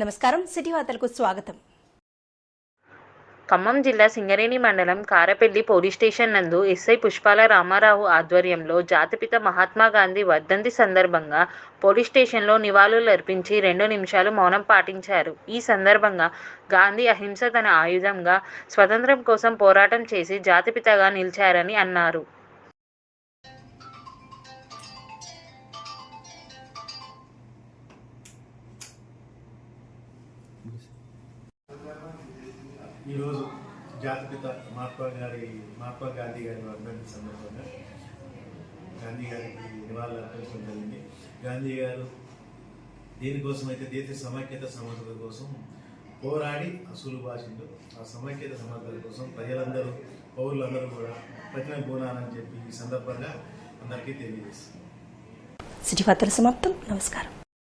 నమస్కారం. సిటీ వార్తలకు స్వాగతం. ఖమ్మం జిల్లా సింగరేణి మండలం కారపెల్లి పోలీస్ స్టేషన్ నందు ఎస్ఐ పుష్పాల రామారావు ఆధ్వర్యంలో జాతిపిత మహాత్మా గాంధీ వర్ధంతి సందర్భంగా పోలీస్ స్టేషన్లో నివాళులు అర్పించి రెండు నిమిషాలు మౌనం పాటించారు. ఈ సందర్భంగా గాంధీ అహింస తన ఆయుధంగా స్వతంత్రం కోసం పోరాటం చేసి జాతిపితగా నిలిచారని అన్నారు. ఈరోజు జాతిపిత మహాత్మా గారి మహాత్మా గాంధీ గారి వర్ధంతి సందర్భంగా గాంధీ గారికి నివాళులు అర్పించడం జరిగింది. గాంధీ గారు దేనికోసం అయితే దేశ సమైక్యత సమర్థత కోసం పోరాడి అసలు భాషలు ఆ సమైక్యత సమర్థత కోసం ప్రజలందరూ పౌరులందరూ కూడా ప్రతిమ బోనాలని చెప్పి ఈ సందర్భంగా అందరికీ తెలియజేస్తుంది సిటీ సమాప్తం. నమస్కారం.